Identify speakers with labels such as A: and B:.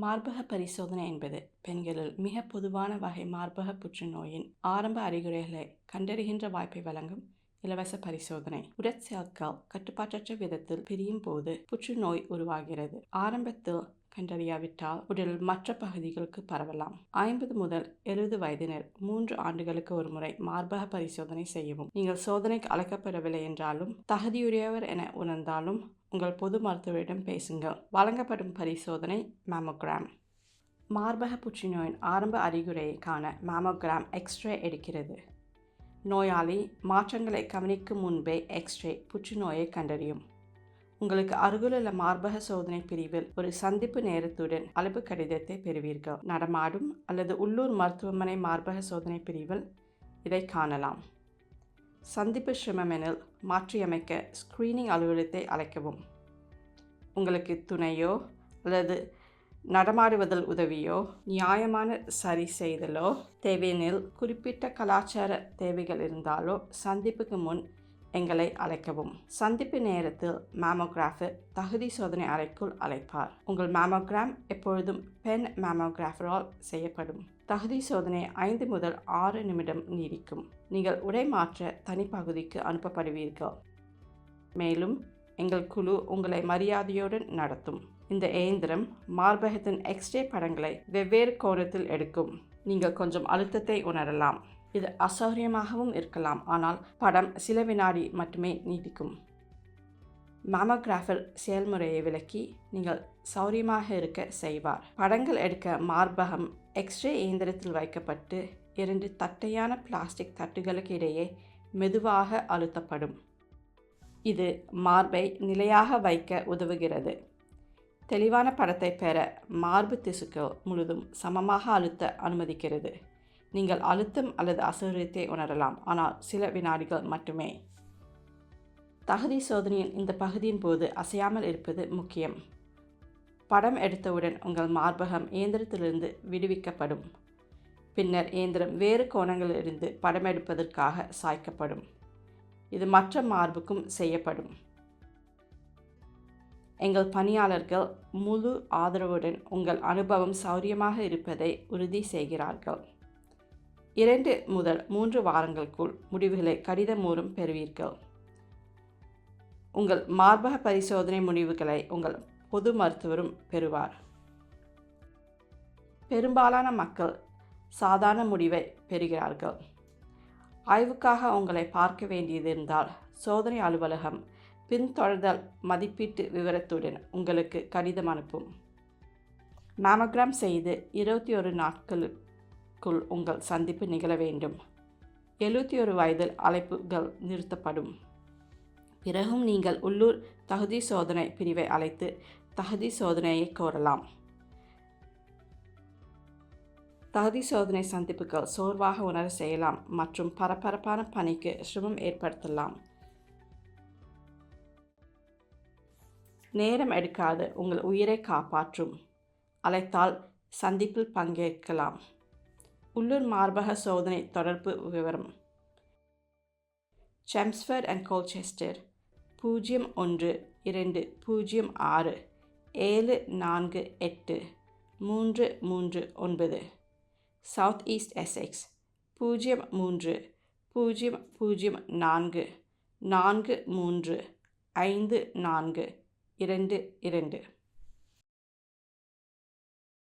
A: மார்பக பரிசோதனை என்பது பெண்களில் மிக பொதுவான வகை மார்பக புற்றுநோயின் ஆரம்ப அறிகுறிகளை கண்டறிகின்ற வாய்ப்பை வழங்கும் இலவச பரிசோதனை. உடற்செல்கள் கட்டுப்பாட்டற்ற விதத்தில் பிரியும் போது புற்றுநோய் உருவாகிறது. ஆரம்பத்தில் கண்டறியாவிட்டால் உடல் மற்ற பகுதிகளுக்கு பரவலாம். ஐம்பது முதல் எழுபது வயதினர் மூன்று ஆண்டுகளுக்கு ஒரு முறை மார்பக பரிசோதனை செய்யவும். நீங்கள் சோதனைக்கு அழைக்கப்படவில்லை என்றாலும் தகுதியுடையவர் என உணர்ந்தாலும் உங்கள் பொது மருத்துவரிடம் பேசுங்கள். வழங்கப்படும் பரிசோதனை மேமோகிராம் மார்பக புற்றுநோயின் ஆரம்ப அறிகுறியை காண மேமோகிராம் எக்ஸ்ரே எடுக்கிறது. நோயாளி மாற்றங்களை கவனிக்கும் முன்பே எக்ஸ்ரே புற்றுநோயை கண்டறியும். உங்களுக்கு அருகிலுள்ள மார்பக சோதனை பிரிவில் ஒரு சந்திப்பு நேரத்துடன் அழைப்பு கடிதத்தை பெறுவீர்கள். நடமாடும் அல்லது உள்ளூர் மருத்துவமனை மார்பக சோதனை பிரிவில் இதை காணலாம். சந்திப்பு சிரமமெனில் மாற்றியமைக்க ஸ்கிரீனிங் அலுவலகத்தை அழைக்கவும். உங்களுக்கு துணையோ அல்லது நடமாடுவதில் உதவியோ நியாயமான சரி செய்தலோ தேவையெனில் குறிப்பிட்ட கலாச்சார தேவைகள் இருந்தாலோ சந்திப்புக்கு முன் எங்களை அழைக்கவும். சந்திப்பு நேரத்தில் மேமோகிராஃபர் தகுதி சோதனை அறைக்குள் அழைப்பார். உங்கள் மேமோகிராம் எப்பொழுதும் பெண் மேமோகிராஃபரால் செய்யப்படும். தகுதி சோதனை ஐந்து முதல் ஆறு நிமிடம் நீடிக்கும். நீங்கள் உடை மாற்ற தனிப்பகுதிக்கு அனுப்பப்படுவீர்கள். மேலும் எங்கள் குழு உங்களை மரியாதையுடன் நடத்தும். இந்த இயந்திரம் மார்பகத்தின் எக்ஸ்ரே படங்களை வெவ்வேறு கோணத்தில் எடுக்கும். நீங்கள் கொஞ்சம் அழுத்தத்தை உணரலாம். இது அசௌகரியமாகவும் இருக்கலாம். ஆனால் படம் சில வினாடி மட்டுமே நீடிக்கும். மேமோகிராஃபர் செயல்முறையை விளக்கி நீங்கள் சௌரியமாக இருக்க செய்வார். படங்கள் எடுக்க மார்பகம் எக்ஸ்ரே இயந்திரத்தில் வைக்கப்பட்டு இரண்டு தட்டையான பிளாஸ்டிக் தட்டுகளுக்கு இடையே மெதுவாக அழுத்தப்படும். இது மார்பை நிலையாக வைக்க உதவுகிறது. தெளிவான படத்தை பெற மார்பு திசுக்கள் முழுதும் சமமாக அழுத்த அனுமதிக்கிறது. நீங்கள் அழுத்தம் அல்லது அசௌகரியத்தை உணரலாம் ஆனால் சில வினாடிகள் மட்டுமே. தகுதி சோதனையின் இந்த பகுதியின் போது அசையாமல் இருப்பது முக்கியம். படம் எடுத்தவுடன் உங்கள் மார்பகம் இயந்திரத்திலிருந்து விடுவிக்கப்படும். பின்னர் இயந்திரம் வேறு கோணங்களிலிருந்து படம் எடுப்பதற்காக சாய்க்கப்படும். இது மற்ற மார்புக்கும் செய்யப்படும். எங்கள் பணியாளர்கள் முழு ஆதரவுடன் உங்கள் அனுபவம் சௌரியமாக இருப்பதை உறுதி செய்கிறார்கள். இரண்டு முதல் மூன்று வாரங்களுக்குள் முடிவுகளை கடிதம் மூலம் பெறுவீர்கள். உங்கள் மார்பக பரிசோதனை முடிவுகளை உங்கள் பொது மருத்துவரும் பெறுவார். பெரும்பாலான மக்கள் சாதாரண முடிவை பெறுகிறார்கள். ஆய்வுக்காக உங்களை பார்க்க வேண்டியது இருந்தால் சோதனை அலுவலகம் பின்தொடர்தல் மதிப்பீட்டு விவரத்துடன் உங்களுக்கு கடிதம் அனுப்பும். மேமோகிராம் செய்து இருபத்தி ஒரு நாட்களுக்குள் உங்கள் சந்திப்பு நிகழ வேண்டும். எழுபத்தி ஒரு வயதில் அழைப்புகள் நிறுத்தப்படும். பிறகும் நீங்கள் உள்ளூர் தகுதி சோதனை பிரிவை அழைத்து தகுதி சோதனையை கோரலாம். தகுதி சோதனை சந்திப்புகள் சோர்வாக உணர செய்யலாம் மற்றும் பரபரப்பான பணிக்கு சிரமம் ஏற்படுத்தலாம். நேரம் எடுக்காது உங்கள் உயிரை காப்பாற்றும். அழைத்தால் சந்திப்பில் பங்கேற்கலாம். உள்ளூர் மார்பக சோதனை தொடர்பு விவரம். செம்ஸ்ஃபர்ட் அண்ட் கோல்செஸ்டர் பூஜ்ஜியம் ஒன்று இரண்டு பூஜ்ஜியம் ஆறு ஏழு நான்கு எட்டு மூன்று மூன்று ஒன்பது. சவுத் ஈஸ்ட் எஸ்எக்ஸ் பூஜ்ஜியம் மூன்று பூஜ்ஜியம் பூஜ்ஜியம் நான்கு நான்கு மூன்று ஐந்து நான்கு இரண்டு இரண்டு.